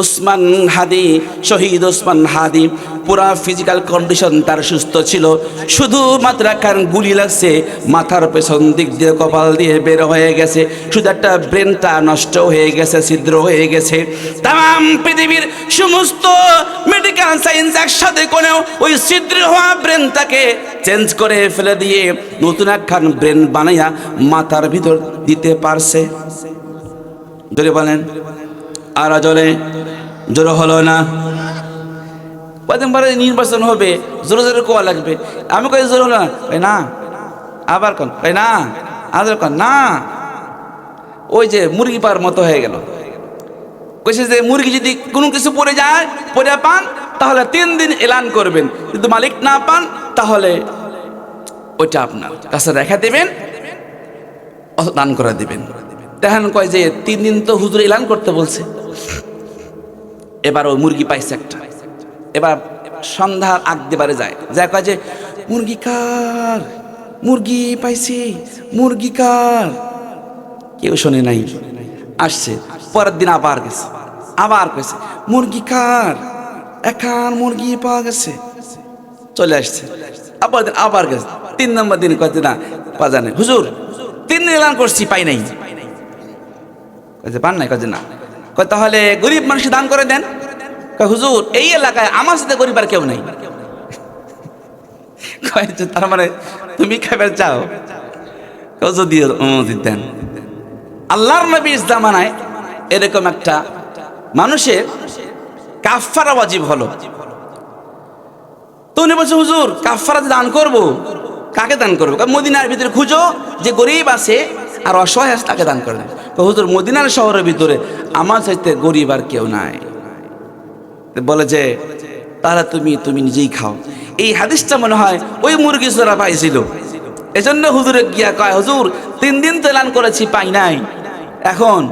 ওসমান হাদি, শহীদ ওসমান হাদি, পুরা physical condition তার সুস্থ ছিল। শুধুমাত্র কারণ গুলি লাগছে, মাথার পেছন দিক দিয়ে, কপাল দিয়ে বের হয়ে গেছে। শুধু একটা ব্রেনটা নষ্ট হয়ে গেছে, ছিদ্র হয়ে গেছে। তাম পৃথিবীর সমস্ত মেডিকেল সায়েন্স একসাথে করেও ওই ছিদ্র হওয়া ব্রেনটাকে চেঞ্জ করে ফেলে দিয়ে নতুন একখান ব্রেন বানাইয়া মাথার ভিতর দিতে পারছে। জোরে বলেন। আর জলে জোরে হলো না। কদিন পরে নির্বাচন হবে, জোরে জোরে কোয়া লাগবে। আমি কই জোর হলো না? না। আবার কন? কই না। আবার কন? না। ওই যে মুরগি পার মতো হয়ে গেল। কইছে যে মুরগি যদি কোনো কিছু পড়ে যায়, পড়ে পান, তাহলে তিন দিন এলান করবেন। কিন্তু মালিক না পান, তাহলে ওইটা আপনার। কাছে রেখা দেবেন দান করে দিবেন। দেখেন কয় যে তিন দিন তো হুজুর এলান করতে বলছে। এবার ওই মুরগি পাইছে একটা। এবার সন্ধ্যার আগ দেবারে যায়। যা কয় যে, মুরগি কার? মুরগি পাইছি, মুরগি কার? কেউ শোনে নাই। আসছে। পরের দিন আবার গেছে। আবার কইছে, মুরগি কার? একান মুরগি পাওয়া গেছে। চলে আসছে। আবার দিন আবার গেছে। তিন নম্বর দিন কয়েছে না, পাওয়া যায় না হুজুর, তিন দিন এলান করছি, পাই নাই। কয়েছে পান নাই? কয়েছে না। কয় তাহলে গরিব মানুষ দান করে দেন। কয় হুজুর এই এলাকায় আমার সাথে গরিব আর কেউ নাই। কয়েছে তার মানে তুমি খাবার চাও। যদি দেন। আল্লাহর নবীর জামানায় এরকম একটা মানুষের কাফারা ওয়াজিব হলো। তো উনি বলছে হুজুর কাফারা দান করব। কাকে দান করব? কয়, মদিনার ভিতরে খুঁজো যে গরিব আছে আর অসহায় আছে তাকে দান করে কয়, হুজুর, মদিনার শহরের ভিতরে আমার চাইতে গরিব আর কেউ নাই। বলে যে তাহলে তুমি তুমি নিজেই খাও। এই হাদিসটা মনে হয় ওই মুরগি চোরা পাইছিল। এজন্য হুজুরে গিয়া কয়, হুজুর, তিন দিন তো এলান করেছি, পাই নাই। এখন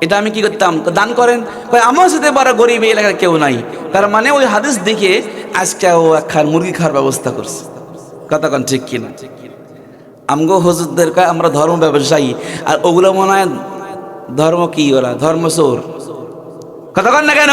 এটা আমি কি করতাম? দান করেন। কয়, আমার সাথে বড় গরিব এই এলাকার কেউ নাই। তার মানে ওই হাদিস দেখে আজকে ও একখান মুরগি খাওয়ার ব্যবস্থা করছে। কতক্ষণ ঠিক কিনা? আমগো হজুরদেরকে আমরা ধর্ম ব্যবসায়ী। আর ওগুলো মনে হয় ধর্ম কি ওরা? ধর্ম চোর। কতক্ষণ না কেন?